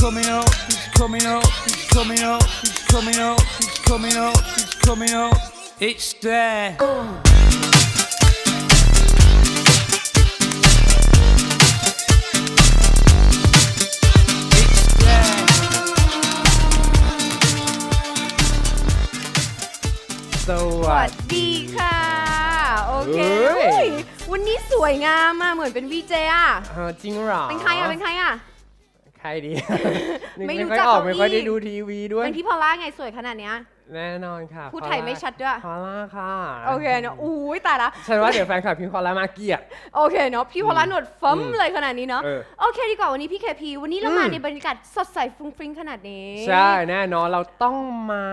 coming out, he's coming out, he's coming out, he's coming out, he's coming out, he's coming out. It's there. It's there. สสวัวัสสดีดีค่ะ โอเคเฮ้ยเฮ้ย วันนี้สวยงามมากเหมือนเป็นวีเจอะเออจริงเหรอเป็นใครอะเป็นใครอะ ใครดีไม่รู้ค่อยจักออกเขาไม่ค่อยอีได้กดูทีวีด้วยเป็นพี่พอลล่าไงสวยขนาดเนี้ยแน่นอนค่ะพูดไทยไม่ชัดด้วยพอล่าค่ะโอเคเนาะอุ้ยตายละฉันว่าเดี๋ยวแฟนคลับพี่พอล่ามาเกลียดโอเคเนาะพี่พอลล่าหนวดฟ้มอืมเลยขนาดนี้เนาะเออโอเคดีกว่าวันนี้พี่เคพีวันนี้เราอืมมาในบรรยากาศสดใสฟรุ้งฟริ้งขนาดนี้ ใช่แน่นอนเราต้องมา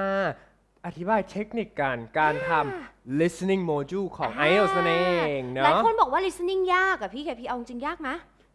อธิบายเทคนิคการการทำ listening module ของ IELTS นั่นเองหลายเนาะคนบอกว่า listening ยากอะพี่เคพีเอาจริงยากไหม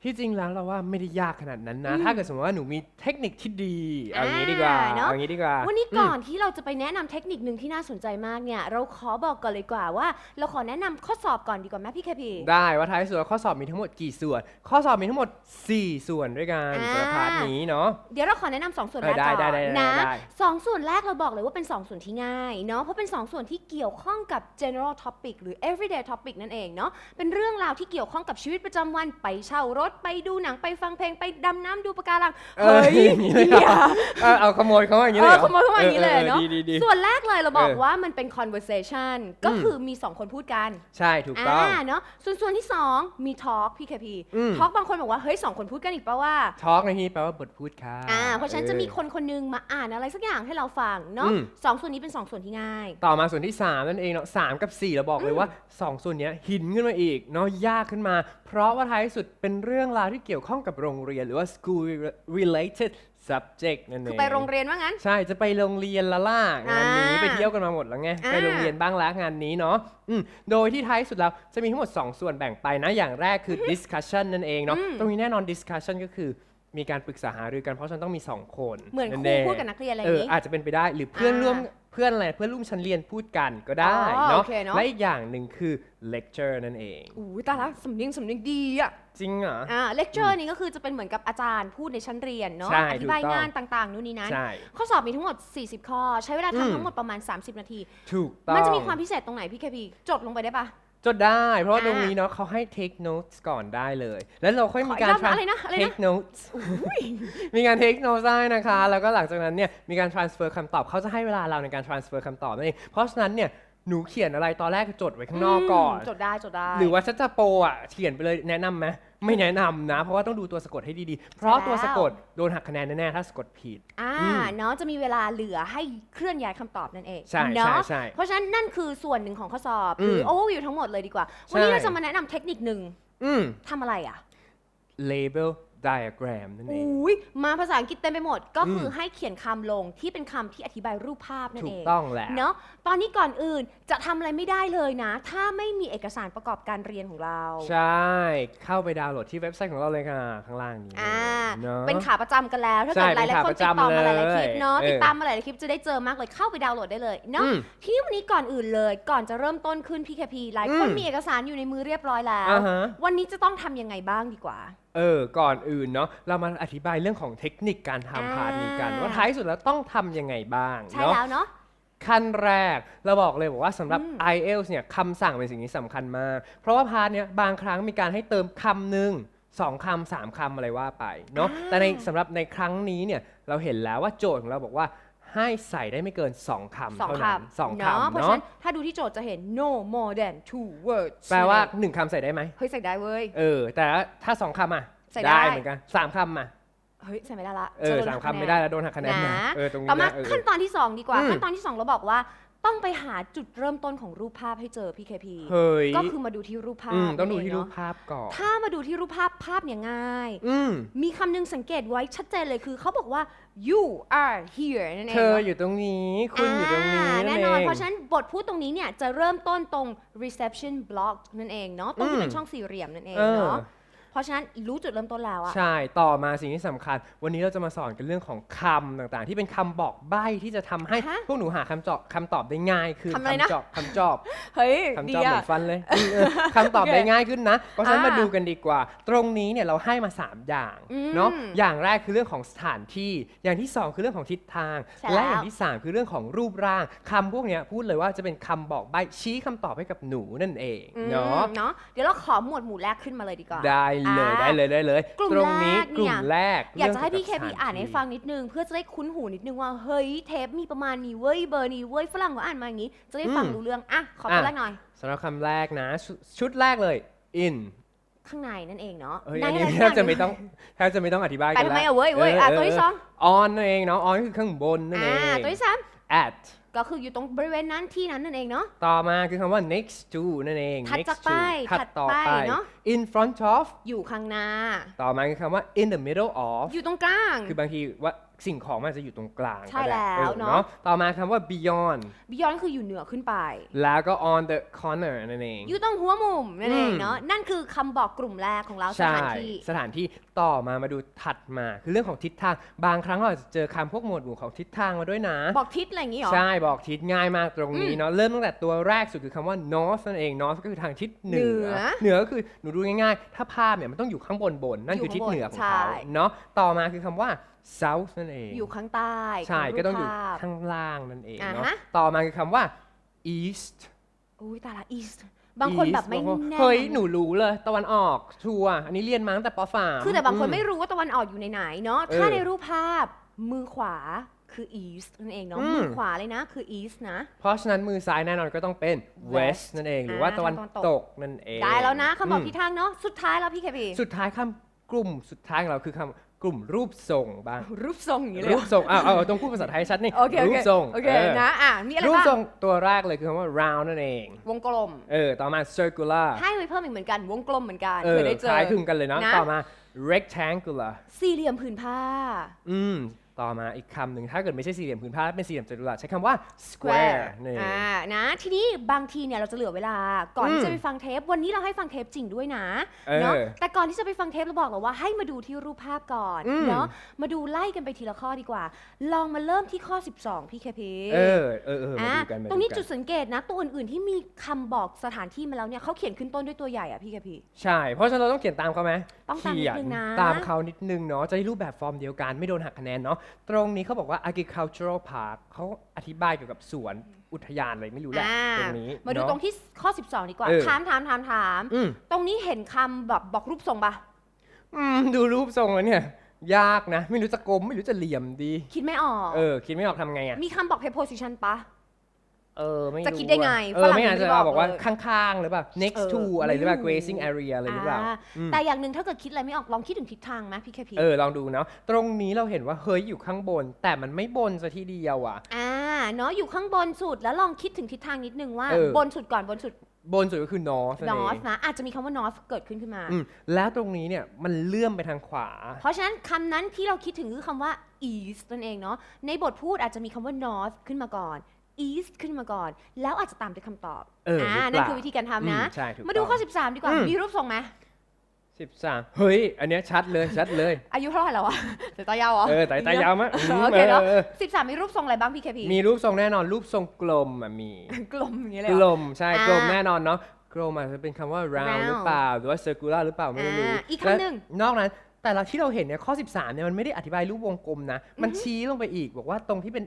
ที่จริงแล้วเราว่าไม่ได้ยากขนาดนั้นนะอืมถ้าเกิดสมมติว่าหนูมีเทคนิคที่ดีเอางี้ดีกว่าอ่าเนอะเอางี้ดีกว่า วันนี้ก่อนที่เราจะไปแนะนำเทคนิคหนึ่งที่น่าสนใจมากเนี่ย เราขอบอกก่อนเลยกว่าว่า เราขอแนะนำข้อสอบก่อนดีกว่าไหมพี่เคพีได้ว่าท้ายสุดแล้วข้อสอบมีทั้งหมดกี่ส่วน ข้อสอบมีทั้งหมด 4 ส่วนด้วยกันอ่าสำหรับพาร์ทนี้เนาะเดี๋ยวเราขอแนะนำสองส่วนเอแรอกได้ก่อนได้ได้ได้นะได้สองส่วนแรกเราบอกเลยว่าเป็นสองส่วนที่ง่ายเนาะเพราะเป็นสองส่วนที่เกี่ยวข้องกับ general topic หรือ everyday topic นั่นเองเนาะเป็นเรื่องราวที่เกี่ยวข้องกับชีวิตประจำวันไปเช่ารถไปดูหนังไปฟังเพลงไปดำน้ำดูปะการังเออเฮ้ยอย่างนี้เลยเหรออย่าเออเอาขโมยเขาอย่างนี้เอเลยอหรขโมยเข้ามาอย่างนี้เลยออเนาะดีดีดี ส่วนแรกเลยเราบอกเออว่ามันเป็น conversation ก็อืม คือมีสองคนพูดกันใช่ถูกต้องอ่าเนาะส่วนส่วนที่สองมี talk พี่เคพีอืม talk บางคนบอกว่า เฮ้ยสองคนพูดกันอีกปะว่าทอล์กในที่นี้แปลว่าบทพูดค่ะ อ่าเพราะฉะนั้นจะมีคนคนหนึงมาอ่านอะไรสักอย่างให้เราฟังเนาะอืม สองส่วนนี้เป็นสองส่วนที่ง่าย ต่อมาส่วนที่ 3 นั่นเองเนาะสามกับ 4 เราบอกเลยว่า 2 ส่วนเนี้ยหินขึ้นมาอีกเนาะยากขึ้นมา เพราะว่าท้ายสุดเป็นเรื่องราวที่เกี่ยวข้องกับโรงเรียน หรือว่า school related subject นั่นเองคือไปโรงเรียนว่างั้น ใช่จะไปโรงเรียนละล่ะงานนี้อ่าไปเที่ยวกันมาหมดแล้วไงอ่าไปโรงเรียนบ้างละงานนี้เนาะอืมโดยที่ท้ายสุดแล้วจะมีทั้งหมด 2 ส่วนแบ่งไปนะอย่างแรกคือ discussion นั่นเองเนาะอืมตรงนี้แน่นอน discussion ก็คือมีการปรึกษาหารือกันเพราะฉะนันต้องมี 2 คน เหมือนคงรูพูดกับนักเรียนอะไรอเอย่างอนี้อาจจะเป็นไปได้หรือเพื่อนอ่าร่วม เพื่อนอะไรเพื่อนร่วมชั้นเรียนพูดกันก็ได้อ๋อเนาะโอเคเนอะ และอีกอย่างหนึ่งคือ lecture นั่นเอง อู้ยตายละสำเนียงสำเนียงดีอะจริงเหรอ อ่า lecture นี่ก็คือจะเป็นเหมือนกับอาจารย์พูดในชั้นเรียนเนาะใช่อธิบายถูกต้อง งานต่างๆนู่นนี่นั่นใช่ ข้อสอบมีทั้งหมด 40 ข้อ ใช้เวลาอืม ทำทั้งหมดประมาณ 30 นาที ถูกต้อง มันจะมีความพิเศษตรงไหนพี่เคพีจดลงไปได้ปะ จดได้ เพราะว่าอ่า ตรงนี้เนาะเขาให้ take notes ก่อนได้เลย แล้วเราค่อยขอมีอีกการ รอบนะ tra- อะไรนะอะไรนะ take notes มีการ take notes ได้นะคะ แล้วก็หลังจากนั้นเนี่ยมีการ transfer คำตอบเขาจะให้เวลาเราในการ transfer คำตอบนั่นเองเพราะฉะนั้นเนี่ย หนูเขียนอะไรตอนแรกจดไว้ข้างนอกก่อนจดได้จดได้ หรือว่าฉันจะโปรอะเขียนไปเลยแนะนำไหมไม่แนะนำนะ เพราะว่าต้องดูตัวสะกดให้ดีๆ เพราะตัวสะกดโดนหักคะแนนแน่ๆถ้าสะกดผิด อ่าอืมเนาะจะมีเวลาเหลือให้เคลื่อนย้ายคำตอบนั่นเองใช่เนาะใช่ใช่เพราะฉะนั้นนั่นคือส่วนหนึ่งของข้อสอบอืมหรือโอเวอร์วิวทั้งหมดเลยดีกว่า วันนี้เราจะมาแนะนำเทคนิคหนึ่งอืม ทำอะไรอะ label diagram นั่นเอง อุ้ยมาภาษาอังกฤษเต็มไปหมด ก็คืออมให้เขียนคำลงที่เป็นคำที่อธิบายรูปภาพนั่นถูเอกง ต้องแหละ เนาะตอนนี้ก่อนอื่นจะทำอะไรไม่ได้เลยนะ ถ้าไม่มีเอกสารประกอบการเรียนของเรา ใช่ เข้าไปดาวน์โหลดที่เว็บไซต์ของเราเลยค่ะ ข้างล่างนี้อ่าเนาะเป็นขาประจำกันแล้ว ถ้าใช่เกิดหลายๆคนเป็นติดขาต่อประจำมาหลายๆคลิปเนาะเลยติดตามมาหลายๆคลิปจะได้เจอมากเลยเข้าไปดาวน์โหลดได้เลยเนาะอืม ทีนี้วันนี้ก่อนอื่นเลย ก่อนจะเริ่มต้นขึ้น PKP หลายคนอืม มีเอกสารอยู่ในมือเรียบร้อยแล้ว อ่าฮะ วันนี้จะต้องทำยังไงบ้างดีกว่า เออ ก่อนอื่นเนาะเรามาอธิบายเรื่องของเทคนิคการอ่าทำพาร์ทนี้กัน ว่าท้ายสุดแล้วต้องทำยังไงบ้างใช่เนาะแล้วเนาะ ขั้นแรกเราบอกเลยบอกว่าสำหรับอืม IELTS เนี่ยคำสั่งเป็นสิ่งที่สำคัญมาก เพราะว่าพาร์ทเนี้ยบางครั้งมีการให้เติมคำหนึ่งสองคำสามคำอะไรว่าไปเนาะอ่าแต่ในสำหรับในครั้งนี้เนี่ยเราเห็นแล้วว่าโจทย์ของเราบอกว่า ให้ใส่ได้ไม่เกิน 2คำสองเท่านั้นคำสองเนาะคำเพราะฉะเนาะนั้นถ้าดูที่โจทย์จะเห็น no more than two words แปลว่า 1คำใส่ได้ไหมเฮ้ยใส่ได้เว้ย เออ แต่ถ้าสองคำอะใส่ได้ เหมือนกันสามคำอะเฮ้ยใส่ไม่ได้ละเออจะโดนสามหักคำคะแนนไม่ได้แล้วโดนหักคะแนนนะนะเออตรงนี้ต่อมานะเออ ขั้นตอนที่ 2 ดีกว่า อืมขั้นตอนที่ 2 เราบอกว่า ต้องไปหาจุดเริ่มต้นของรูปภาพให้เจอ PKP เฮ้ยก็คือมาดูที่รูปภาพอืมต้องดูนั่นที่เรูปภาพก่อน ถ้ามาดูที่รูปภาพภาพเนี่ยง่ายอืมมีคำหนึงสังเกตไว้ชัดเจนเลยคือเขาบอกว่า you are here นั่นเองเธอเนาะอยู่ตรงนี้ คุณอยู่ตรงนี้านั่แน่นเอนอนงเพราะฉะนั้นบทพูดตรงนี้เนี่ยจะเริ่มต้นตรง reception block นั่นเองเนาะตรงที่เป็นช่องสี่เหลี่ยมนั่นเองเออเนาะ เพราะฉะนั้นรู้จุดเริ่มต้นแล้วอะ ใช่ต่อมาสิ่งที่สำคัญ วันนี้เราจะมาสอนกันเรื่องของคำต่างๆ ที่เป็นคำบอกใบ้ที่จะทำให้ฮะพวกหนูหาคำตอบคำตอบได้ง่ายคือคำอะไรนะ จอบคำจอบ เฮ้ยคำดีจอบเหมือะ อนฟันเลยเออคำตอบโอเคได้ง่ายขึ้นนะ เพราะฉะนั้นอ่ามมาดูกันดีกว่า ตรงนี้เนี่ยเราให้มา 3 อย่างอืมเนาะ อย่างแรกคือเรื่องของสถานที่ อย่างที่ 2 คือเรื่องของทิศทาง ใช่และแล้วอย่างที่ 3 คือเรื่องของรูปร่างคำพวกเนี้ยพูดเลยว่าจะเป็นคำบอกใบ้ชี้คำตอบให้กับหนูนั่นเองอืมเนาะ เนาะเดี๋ยวเราขอหมวดหมู่แรกขึ้นมาเลยดีกว่า ได้เลยอ่าได้เลยได้เลย กลุ่มตรงนี้แรกกลุ่เนี่มยแรกอยากจะให้พี่เครื่พีกี่ยวกับอ่านให้ฟังนิดนึง เพื่อจะได้คุ้นหูนิดนึงว่าเฮ้ยเทปมีประมาณนี้เว้ยเบอร์นี้เว้ยฝรั่งเขาอ่านมาอย่างนี้ จะได้ฟังรู้เรื่องอะขอตัวแรกหน่อย สำหรับคำแรกนะชดชุดแรกเลย in ข้างในนั่นเองเนาะเอ้ยในอันนี้อะไรแทบจะไม่ต้องแทบจะไม่ต้องอธิบายไปกันทำไมแล้ว อะเว้ยเว้ยอะตัวที่สอง on นั่นเองเนาะ on คือข้างบนนั่นเออ่างตัวที่สาม at ก็คืออยู่ตรงบริเวณนั้นที่นั้นนั่นเองเนาะ ต่อมาคือคำว่า next to นั่นเอง ถัด next จาก to ไปถัดถัดต่อไปไปเนอะ in front of อยู่ข้างหน้า ต่อมาคือคำว่า in the middle of อยู่ตรงกลาง คือบางทีว่า สิ่งของมันอาจจะอยู่ตรงกลางใช่ก็ได้แล้วออเนอะ ต่อมาคำว่า beyond บิยอนคืออยู่เหนือขึ้นไป แล้วก็ on the corner นั่นเอง อยู่ตรงหัวมุมนั่นเองอืมเนาะนั่นคือคำบอกกลุ่มแรกของเราสใช่ถานที่ สถานที่ต่อมามาดูถัดมาคือเรื่องของทิศทาง บางครั้งเราอาจจะเจอคำพวกหมวดหมู่ของทิศทางมาด้วยนะ บอกทิศอะไรอย่างงี้เหรอ ใช่บอกทิศง่ายมากตรงนี้อืมเนาะเริ่มตั้งแต่ตัวแรกสุดคือคำว่า north นั่นเอง north ก็คือทางทิศเหนืเหนือเหนือก็คือหนูดูง่ายๆ ถ้าภาพเนี่ยมันต้องอยู่ข้างบนบนนั่นคือทิศเหนือของเขาใช่ เนาะต่อมาคือคำว่า south นั่นเอง อยู่ข้างใต้ใช่ขรูปก็ต้องอยู่ภาพข้างล่างนั่นเองอ่าเนาะฮะต่อมาคือคำว่า east อุ้ยตายละ east บางคนแบบไม่ East บอกว่าแน่เฮ้ย หนูรู้เลย ตะวันออก ชัวร์อันนี้เรียนมาตั้งแต่ปสามคือแต่บางคนอืไม่รู้ว่าตะวันออกอยู่ในไหนเนาะเออถ้าในรูปภาพมือขวาคือ east นั่นเองเนาะอืมมือขวาเลยนะคือ east นะ เพราะฉะนั้นมือซ้ายแน่นอนก็ต้องเป็น west West นั่นเอง หรือว่าอ่าตะวันตะวันตกตกนั่นเอง ได้แล้วนะคำบอกมทิศทางเนาะ สุดท้ายแล้วพี่เคพีสุดท้ายคำกลุ่มสุดท้ายของเราคือคำ กลุ่มรูปทรงบ้าง รูปทรงอย่างนี้เลยรูปทรงอ้าวเอาเอาต้องพูดภาษาไทยชัดนี่ โอเคโอรูเคปทรงโอเคเออนะอะมีอะไรรูปบ้างทรงตัวแรกเลยคือคำว่า round นั่นเอง วงกลม เออ ต่อมา circular ให้ไว้เพิ่มอีกเหมือนกัน วงกลมเหมือนกันเอเคอยได้เจอคล้ายคลึงกันเลยเนาะนะต่อมา rectangular สี่เหลี่ยมผืนผ้า อืม ต่อมาอีกคำหนึ่งถ้าเกิดไม่ใช่สี่เหลี่ยมผืนผ้าเป็นสี่เหลี่ยมจัตุรัสใช้คำว่า square นี่ อ่านะทีนี้บางทีเนี่ยเราจะเหลือเวลา ก่อนอืมที่จะไปฟังเทป วันนี้เราให้ฟังเทปจริงด้วยนะเออเนาะแต่ก่อนที่จะไปฟังเทปเราบอกเลยว่าให้มาดูที่รูปภาพก่อนอืม เนาะมาดูไล่กันไปทีละข้อดีกว่า ลองมาเริ่มที่ข้อ 12 พี่เคพีเออเออเออมาอะดูกันมาตรงนี้กัจุดสังเกตนะ ตัวอื่นๆที่มีคำบอกสถานที่มาแล้วเนี่ยเขาเขียนขึ้นต้นด้วยตัวใหญ่อะพี่เคพี ใช่ เพราะฉะนั้นเราต้องเขียนตามเขาไหมต้องตามนิดเขียนึงนะตามเขานิดนึงเนาะจะได้รูปแบบฟอร์มเดียวกันไม่โดนหักคะแนนเนาะตรงนี้เขาบอกว่า agricultural park เขาอธิบายเกี่ยวกับสวนอุทยานอะไรไม่รู้แหละอ่าตรงนี้มาดูเนะตรงที่ข้อ 12 ดีกว่า เออ ถามถามถามถาม อืมตรงนี้เห็นคำแบบบอกรูปทรงปะอืมดูรูปทรงแล้วเนี่ย ยากนะ ไม่รู้จะกลมไม่รู้จะเหลี่ยมดี คิดไม่ออก เออ คิดไม่ออกทำไงอะ มีคำบอก preposition ปะ เออไม่รู้จะคิดได้ไงเอฝอรั่งไม่อาจจะไม่บอกบอกว่าเลยข้างๆหรือเปล่า next เออ to อะไรหรือเปล่าไม่รู้ grazing area อะไรหรือเปล่าอ่าอืมแต่อย่างหนึ่งถ้าเกิดคิดอะไรไม่ออกลองคิดถึงทิศทางไหมพี่แคพีเออลองดูเนาะตรงนี้เราเห็นว่าเฮ้ยอยู่ข้างบน แต่มันไม่บนซะทีเดียวอะอ่าเนาะอยู่ข้างบนสุดแล้วลองคิดถึงทิศทางนิดนึงว่าเออบนสุดก่อนบนสุดบนสุดก็คือ north นั่นเอง north นะอาจจะมีคำว่า north เกิดขึ้นขึ้นมาอืมแล้วตรงนี้เนี่ยมันเลื่อมไปทางขวา เพราะฉะนั้นคำนั้นที่เราคิดถึงคือคำว่า east นั่นเองเนาะในบทพูดอาจจะมีคำว่า north ขึ้นมาก่อน east ขึ้นมาก่อน แล้วอาจจะตามด้วยคำตอบเออหรือเปล่านั่นคือวิธีการทำนะ อืมใช่ถูกมาดูข้อต้อง13 ดีกว่า อืม มีรูปทรงไหมสิบสามเฮ้ย อันเนี้ยชัดเลยชัดเลย อายุเท่าไหร่แล้ววะสายตายาวเหรอ เออแต่ตายาวมากโอเคเนาะออ13 มีรูปทรงอะไรบ้างพี่แคพีมีรูปทรงแน่นอนรูปทรงกลมอะมี กลมอย่างเงี้ยเลยกเหรลอมใช่อ่ากลมแน่นอนเนาะกลมอาจจะเป็นคำว่า round round หรือเปล่า หรือว่า circular หรือเปล่าไม่รู้อ่าอีกคำหนึ่งและนอกนั้น แต่ละที่เราเห็นเนี่ยข้อ 13เนี่ยมันไม่ได้อธิบายรูปวงกลมนะ มันชี้ลงไปอีก บอกว่าตรงที่เป็น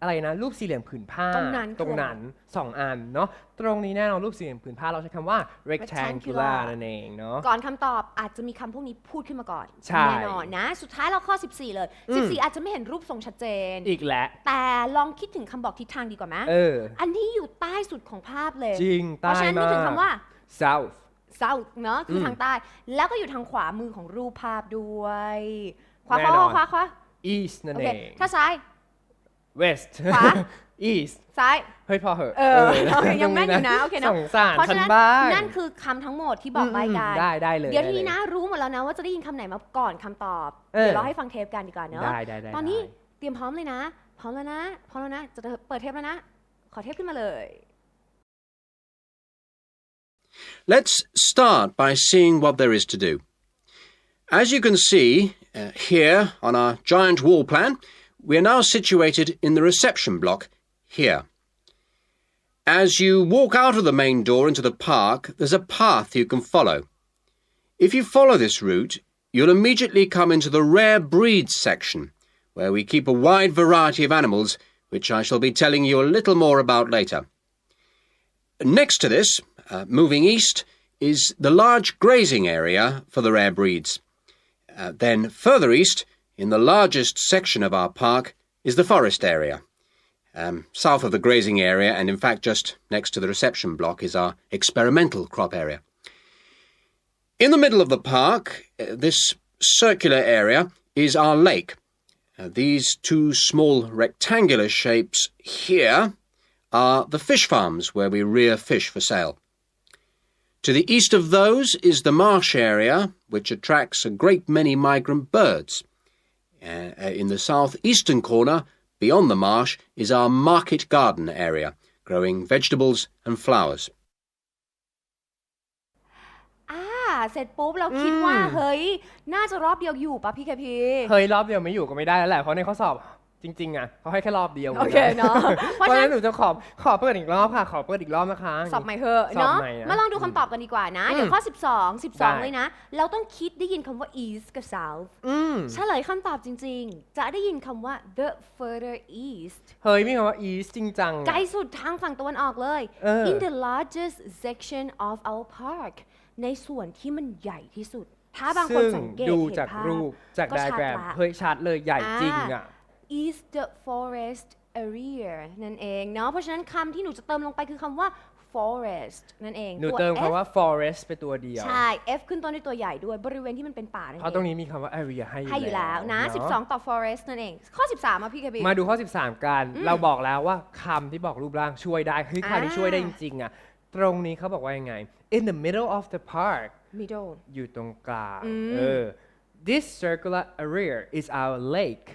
อะไรนะรูปสี่เหลี่ยมผืนผ้าตรงนั้นตรงนั้นสองอันเนาะตรงนี้แน่นอนรูปสี่เหลี่ยมผืนผ้าเราใช้คำว่า rectangular rectangular นั่นเองเนาะก่อนคำตอบอาจจะมีคำพวกนี้พูดขึ้นมาก่อนใช่แน่นอนนะ สุดท้ายเราข้อ 14 เลยอืม14 อาจจะไม่เห็นรูปทรงชัดเจน อีกแล้ว แต่ลองคิดถึงคำบอกทิศทางดีกว่าไหมเออ อันนี้อยู่ใต้สุดของภาพเลยจริงเพราะใต้ฉะนั้นนึมากถึงคำว่า south south เนอะคืออมทางใต้ แล้วก็อยู่ทางขวามือของรูปภาพด้วยขวาแน่ขวานอนขวาขวา east นั่นโอเอเคงถ้าซ้าย west ขวา east ซ้าย เฮ้ยพอเหอะเออโอเคยังแม่นอยู่นะโอเคนะ สงสารเพราะฉัฉะนนั้นบ้างนั่นคือคำทั้งหมดที่บอกใบกัน ได้ได้เลยเดี๋ยวทีนี้ไลนะ รู้หมดแล้วนะว่าจะได้ยินคำไหนมาก่อนคำตอบเออเดี๋ยวเราให้ฟังเทปกันดีกว่าเนอะ ได้ได้ได้ตอนนี้ ได้ เตรียมพร้อมเลยนะ พร้อมแล้วนะ พร้อมแล้วนะ จะเปิดเทปแล้วนะ ขอเทปขึ้นมาเลย Let's start by seeing what there is to do. As you can see uh, here on our giant wall plan, we are now situated in the reception block here. As you walk out of the main door into the park, there's a path you can follow. If you follow this route, you'll immediately come into the rare breeds section, where we keep a wide variety of animals, which I shall be telling you a little more about later. Next to this, uh, moving east, is the large grazing area for the rare breeds. Uh, then further east, in the largest section of our park, is the forest area. Um, south of the grazing area, and in fact just next to the reception block, is our experimental crop area. In the middle of the park, uh, this circular area, is our lake. Uh, these two small rectangular shapes here are the fish farms where we rear fish for sale. To the east of those is the marsh area, which attracts a great many migrant birds. Uh, uh, in the southeastern corner, beyond the marsh, is our market garden area, growing vegetables and flowers. อ่าเสร็จปุ๊บเราคิดว่า เฮ้ย น่าจะรอบเดียวอยู่ปะพี่เคพี เฮ้ยรอบเดียวไม่อยู่ก็ไม่ได้แล้วแหละเพราะในข้อสอบ จริงๆอะเขาให้แค่รอบเดียวโอเคเนาะเพราะฉะนั้นหนูจะขอขอเปิดอีกรอบค่ะ ขอเปิดอีกรอบนะคะ สอบใหม่เถอะสอบเนาะใหม่นะมาลองดูคำตอบกันดีกว่านะอืมเดี๋ยวข้อ 12ได้12เลยนะ เราต้องคิดได้ยินคำว่า east กับ south อืมเฉลยคำตอบจริง ๆ จะได้ยินคำว่า the further east เฮ้ยมีคำว่า east จริงจังไกลสุดทางฝั่งตะวันออกเลย เออ in the largest section of our park ในส่วนที่มันใหญ่ที่สุด ถ้าบางคนซึ่งสังเกตดูเห็นจากภาพ รูปจากก็ไดชัดแกรมละ เฮ้ยชัดเลยใหญ่จริงอะ is the forest area นั่นเองเนาะเพราะฉะนั้นคำที่หนูจะเติมลงไปคือคำว่า forest นั่นเองหนูตัวเติม F คำว่า forest ไปตัวเดียว ใช่ F ขึ้นต้นด้วยตัวใหญ่ด้วยบริเวณที่มันเป็นป่านั่นเพราะเอตรงงนี้มีคำว่า area ให้ให้อยู่แล้วนะ เา12 ต่อ forest นั่นเอง ข้อ 13มาพี่เคบีมาดูข้อ 13 กัน เราบอกแล้วว่าคำที่บอกรูปร่างช่วยได้คือคำที่อ่า ช่วยได้จริงๆอะตรงนี้เขาบอกว่ายังไง in the middle of the park middle อยู่ตรงกลางอืมเออ this circular area is our lake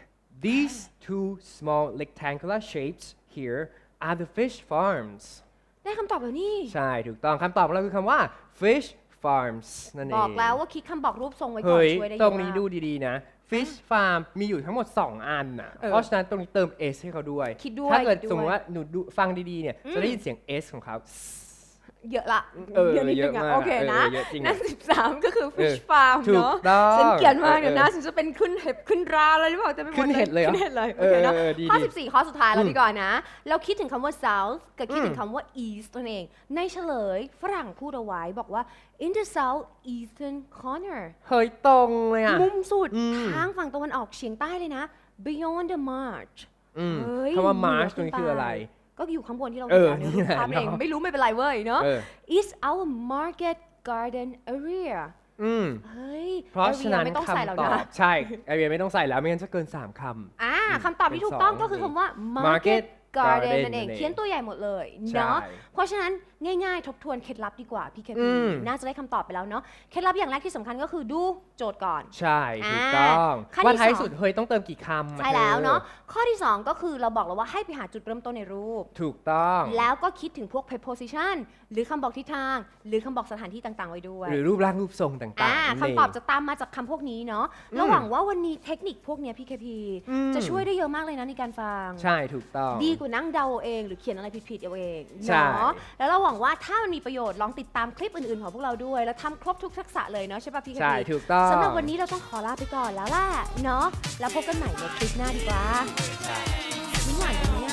these two small rectangular shapes here are the fish farms ได้คำตอบแล้วนี่ใช่ ถูกต้องคำตอบของเราคือคำว่า fish farms นั่นเองบอกแล้วว่าคิดคำบอกรูปทรงไว้ก่อนเฮ้ยช่วยได้เยตอะรงนี้มากดูดีๆนะ fish farm มีอยู่ทั้งหมด 2 อันน่ะเออเพราะฉะนั้นตรงนี้เติม s ให้เขาด้วย คิดด้วยถ้าเกิดคิดด้วย สมมติว่าหนูดูฟังดีๆเนี่ยจะได้ยินเสียง s ของเขา เยอะละเออเยอะนิดนึงเยอะอะมากโอเคนะเออเยอะจริงอะนั่น13ก็คือเออ fish farm ถูกเนาะต้องฉันเกลียดมากเดี๋ยวนะเออฉันจะเป็นขึ้นเห็บขึ้นราอะไรหรือเปล่าแต่ไม่หมดขึ้นเห็ดเลยเหรอขึ้นเห็ดเลยโอเคเนาะเออเออดีข้อดี14ข้อสุดท้ายแล้วดีกว่อนนะ เราคิดถึงคำว่า south กับคิดถึงคำว่า east นั่นเอง ในเฉลยฝรั่งพูดเอาไว้บอกว่า in the south eastern corner เฮ้ยตรงเลยอะมุมสุดอืมทางฝั่งตะวันออกเฉียงใต้เลยนะ beyond the march อืมเฮ้ยคำว่าเหนือ march ตขึ้รงนี้คืออะไรป ก็อยู่ข้างบนที่เราเอเห็นอแล้วเนี่ยนี่แหละภาพเองเนาะไม่รู้ไม่เป็นไรเว้ยเนาะเออ is our market garden area อืมเฮ้ยเพราะฉะนั้นไม่ต้องใส่แล้วคำตอนะบใช่ไอเวียไม่ต้องใส่แล้วไม่งั้นจะเกิน 3คำอ่าคำตอบที่ถูกต้องก็คือคำว่า market Market garden Garden นั่นเองนั่นเองเขียนตัวใหญ่หมดเลยใช่เนาะเพราะฉะนั้นง่ายๆ ทบทวนเคล็ดลับดีกว่าพี่เคอืพีมน่าจะได้คำตอบไปแล้วเนาะเคล็ดลับอย่างแรกที่สำคัญก็คือดูโจทย์ก่อน ใช่ถูกต้องขั้นที่ว่าท้ายสองสุดเฮ้ยต้องเติมกี่คำใช่แล้วเนาะข้อที่ 2 ก็คือเราบอกแล้วว่าให้ไปหาจุดเริ่มต้นในรูป ถูกต้อง แล้วก็คิดถึงพวก preposition หรือคำบอกทิศทาง หรือคำบอกสถานที่ต่างๆ ไว้ด้วย หรือรูปร่างรูปทรงต่างอ่าๆนั่นเงคำตอบจะตามมาจากคำพวกนี้เนาะระหวังว่าวันนี้เทคนิคพวกเนี้ยพี่เคพีอืมจะช่วยได้เยอะมากเลยนะในการฟัง ใช่ถูกต้องดีกว่านั่งเดาเอาเอง หรือเขียนอะไรผิดๆเอาเองใช่ เนาะแล้วเราหวังว่าถ้ามันมีประโยชน์ลองติดตามคลิปอื่นๆของพวกเราด้วย แล้วทำครบทุกทักษะเลยเนาะใช่ป่ะพี่เคใช่ พีถูกต้อง สำหรับวันนี้เราต้องขอลาไปก่อนแล้วล่ะเนาะแล้วพบกันใหม่ในคลิปหน้าดีกว่ามิ้นหวานกันไหมอะ